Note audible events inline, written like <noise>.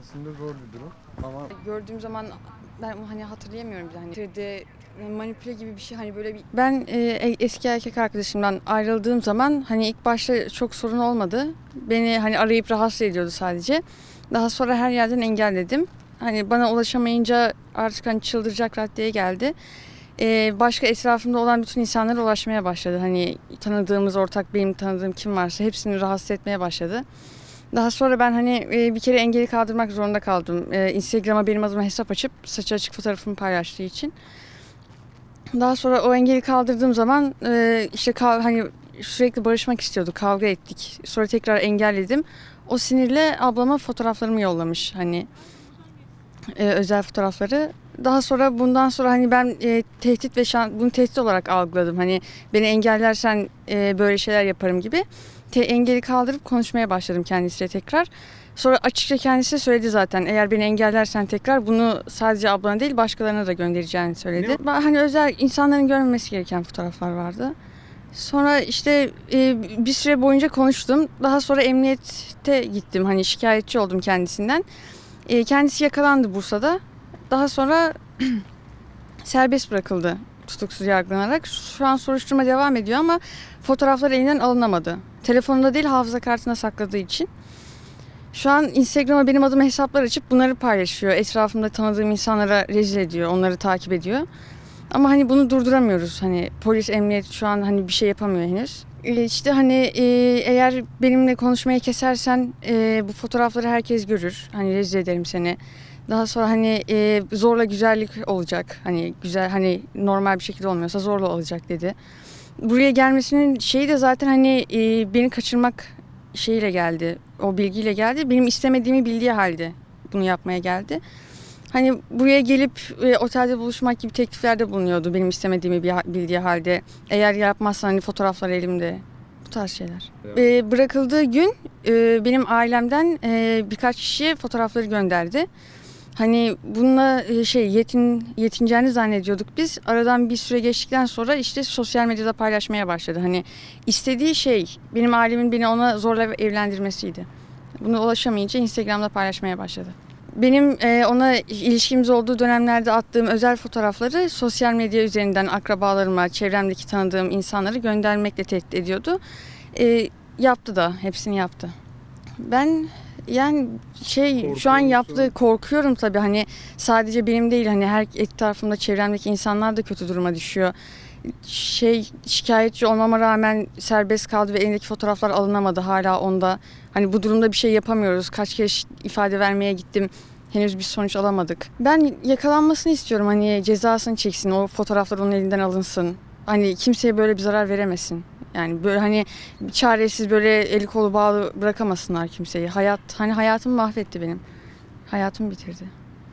Aslında zor bir durum ama Gördüğüm zaman ben hani hatırlayamıyorum bile hani Twitter'de manipüle gibi bir şey hani böyle bir ben e, eski erkek arkadaşımdan ayrıldığım zaman hani ilk başta çok sorun olmadı. Beni hani arayıp rahatsız ediyordu sadece. Daha sonra her yerden engelledim. Hani bana ulaşamayınca artık hani çıldıracak raddeye geldi. E, başka etrafımda olan bütün insanlara ulaşmaya başladı. Hani tanıdığımız ortak benim tanıdığım kim varsa hepsini rahatsız etmeye başladı. Daha sonra ben hani e, bir kere engeli kaldırmak zorunda kaldım. E, Instagram'a benim adıma hesap açıp saçı açık fotoğrafımı paylaştığı için. Daha sonra o engeli kaldırdığım zaman e, işte hani sürekli barışmak istiyordu. Kavga ettik. Sonra tekrar engelledim. O sinirle ablama fotoğraflarımı yollamış hani e, özel fotoğrafları. Daha sonra bundan sonra hani ben e, tehdit ve şan, bunu tehdit olarak algıladım. Hani beni engellersen e, böyle şeyler yaparım gibi te- engeli kaldırıp konuşmaya başladım kendisiyle tekrar. Sonra açıkça kendisi söyledi zaten eğer beni engellersen tekrar bunu sadece ablana değil başkalarına da göndereceğini söyledi. Ben- Hani özel insanların görmemesi gereken fotoğraflar vardı. Sonra işte e, bir süre boyunca konuştum. Daha sonra emniyete gittim. Hani şikayetçi oldum kendisinden. E, kendisi yakalandı Bursa'da. Daha sonra <clears throat> serbest bırakıldı tutuksuz yargılanarak. Şu an soruşturma devam ediyor ama fotoğraflar elinden alınamadı. Telefonunda değil hafıza kartına sakladığı için. Şu an Instagram'a benim adıma hesaplar açıp bunları paylaşıyor. Etrafımda tanıdığım insanlara rezil ediyor, onları takip ediyor. Ama hani bunu durduramıyoruz. Hani polis, emniyet şu an hani bir şey yapamıyor henüz. Ee, İşte hani e, eğer benimle konuşmayı kesersen e, bu fotoğrafları herkes görür. Hani rezil ederim seni. Daha sonra hani e, zorla güzellik olacak. Hani güzel hani normal bir şekilde olmuyorsa zorla olacak dedi. Buraya gelmesinin şeyi de zaten hani e, beni kaçırmak şeyiyle geldi. O bilgiyle geldi. Benim istemediğimi bildiği halde bunu yapmaya geldi. Hani buraya gelip e, otelde buluşmak gibi tekliflerde bulunuyordu benim istemediğimi bir- bildiği halde. Eğer yapmazsan hani fotoğraflar elimde. Bu tarz şeyler. E, bırakıldığı gün e, benim ailemden e, birkaç kişi fotoğrafları gönderdi. Hani bununla e, şey yetin yetineceğini zannediyorduk biz. Aradan bir süre geçtikten sonra işte sosyal medyada paylaşmaya başladı. Hani istediği şey benim ailemin beni ona zorla evlendirmesiydi. Buna ulaşamayınca Instagram'da paylaşmaya başladı. Benim e, ona ilişkimiz olduğu dönemlerde attığım özel fotoğrafları sosyal medya üzerinden akrabalarıma, çevremdeki tanıdığım insanları göndermekle tehdit ediyordu. E, yaptı da, hepsini yaptı. Ben yani şey şu Korkuyor an musun? yaptığı korkuyorum tabii hani sadece benim değil hani her etrafımda çevremdeki insanlar da kötü duruma düşüyor. Şey şikayetçi olmama rağmen serbest kaldı ve elindeki fotoğraflar alınamadı hala onda. Hani bu durumda bir şey yapamıyoruz. Kaç kez ifade vermeye gittim. Henüz bir sonuç alamadık. Ben yakalanmasını istiyorum. Hani cezasını çeksin. O fotoğraflar onun elinden alınsın. Hani kimseye böyle bir zarar veremesin. Yani böyle hani çaresiz böyle eli kolu bağlı bırakamasınlar kimseyi. Hayat hani hayatımı mahvetti benim. Hayatımı bitirdi.